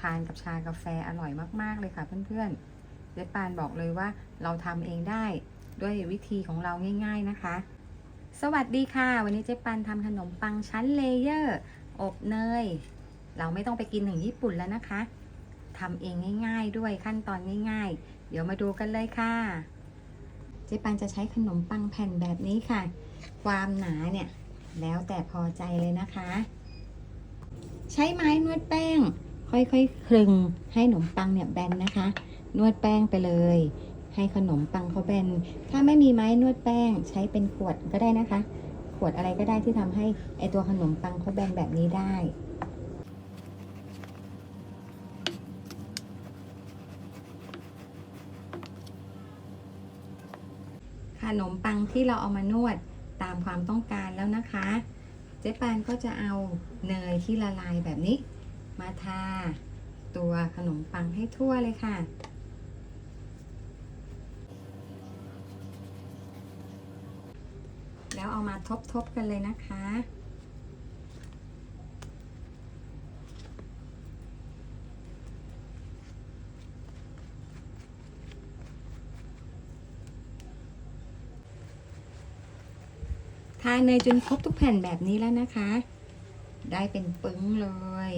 ทานกับชากาแฟอร่อยมาก ๆ เลยค่ะเพื่อนๆเจ๊ปานบอกเลยว่าเราทำเองได้ด้วยวิธีของเราง่าย ๆนะคะ สวัสดีค่ะ วันนี้เจ๊ปานทำขนมปังชั้นเลเยอร์อบเนย เราไม่ต้องไปกินถึงญี่ปุ่นแล้วนะคะทำเองง่าย ๆ ด้วยขั้นตอนง่าย ๆ เดี๋ยวมาดูกันเลยค่ะ เจ๊ปันจะใช้ขนมปังแผ่นแบบนี้ค่ะ ความหนาเนี่ยแล้วแต่พอใจเลยนะคะ ใช้ไม้นวดแป้ง ค่อยๆคลึงให้ขนมปังเนี่ยแบนนะคะ นวดแป้งไปเลย ให้ขนมปังเขาแบน ถ้าไม่มีไม้นวดแป้งใช้เป็นขวดก็ได้นะคะ ขวดอะไรก็ได้ที่ทำให้ไอตัวขนมปังเขาแบนแบบนี้ได้ขนมปังที่เราเอามานวดตามความต้องการแล้วนะคะ เจ๊ปานก็จะเอาเนยที่ละลายแบบนี้ มาทาตัวขนมปังให้ทั่วเลยค่ะ แล้วเอามาทบๆกันเลยนะคะทาเนยจนครบทุกแผ่นแบบนี้แล้วนะคะ ได้เป็นปึ้งเลย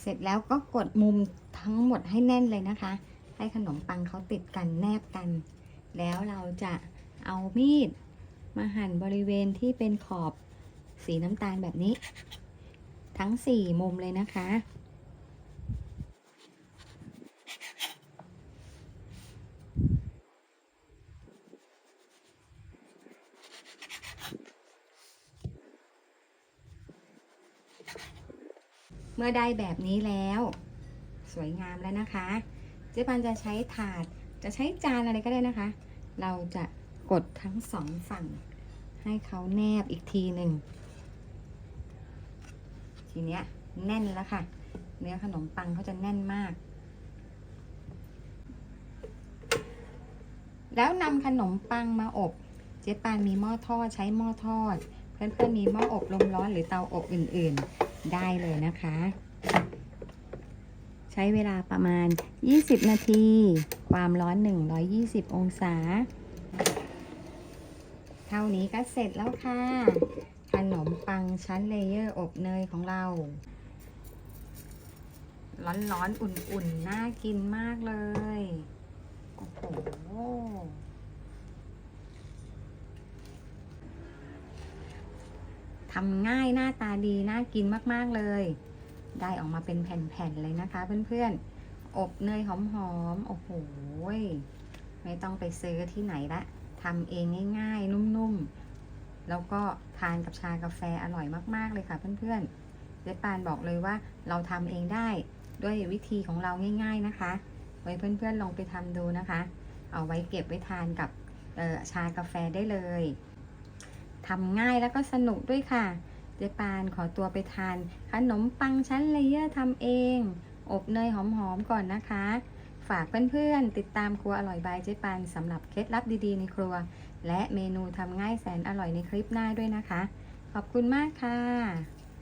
เสร็จแล้วก็กดมุมทั้งหมดให้แน่นเลยนะคะ ให้ขนมปังเขาติดกันแนบกัน แล้วเราจะเอามีดมาหั่นบริเวณที่เป็นขอบสีน้ำตาลแบบนี้ ทั้ง 4 มุมเลยนะคะ เมื่อได้แบบนี้แล้ว สวยงามแล้วนะคะ เจ๊ปันจะใช้ถาดจะใช้จานอะไรก็ได้นะคะ เราจะกดทั้งสองฝั่ง ให้เขาแนบอีกทีหนึ่งทีเนี้ยแน่นแล้วค่ะ เนื้อขนมปังเขาจะแน่นมาก แล้วนำขนมปังมาอบ เจ๊ปานมีหม้อทอดใช้หม้อทอด เพื่อนๆมีหม้ออบลมร้อนหรือเตาอบอื่น ๆ ได้เลยนะคะ ใช้เวลาประมาณ 20 นาที ความร้อน 120 องศา เท่านี้ก็เสร็จแล้วค่ะ ขนมปังชั้นเลเยอร์อบเนยของเรา ร้อนๆ อุ่นๆ น่ากินมากเลย โอ้โห ทำง่ายหน้าตาดีน่ากินมากๆเลย ได้ออกมาเป็นแผ่นๆเลยนะคะเพื่อนๆ อบเนยหอมๆ โอ้โห ไม่ต้องไปซื้อที่ไหนละทำเองง่ายๆ นุ่มๆ แล้วก็ทานกับชากาแฟอร่อยมากๆเลยค่ะเพื่อนๆเจ๊ปานบอกเลยว่าเราทำเองได้ด้วยวิธีของเราง่าย ๆนะคะ ไว้เพื่อนๆลองไปทำดูนะคะ เอาไว้เก็บไว้ทานกับชากาแฟได้เลย ทำง่ายแล้วก็สนุกด้วยค่ะ เจ๊ปานขอตัวไปทาน ขนมปังชั้นเลเยอร์ทำเอง อบเนยหอมๆก่อนนะคะ ฝากเพื่อนๆ ติดตามครัวอร่อยบายเจ๊ปานสำหรับเคล็ดลับดีๆ ในครัว และเมนูทำง่ายแสนอร่อยในคลิปหน้าด้วยนะคะ ขอบคุณมากค่ะ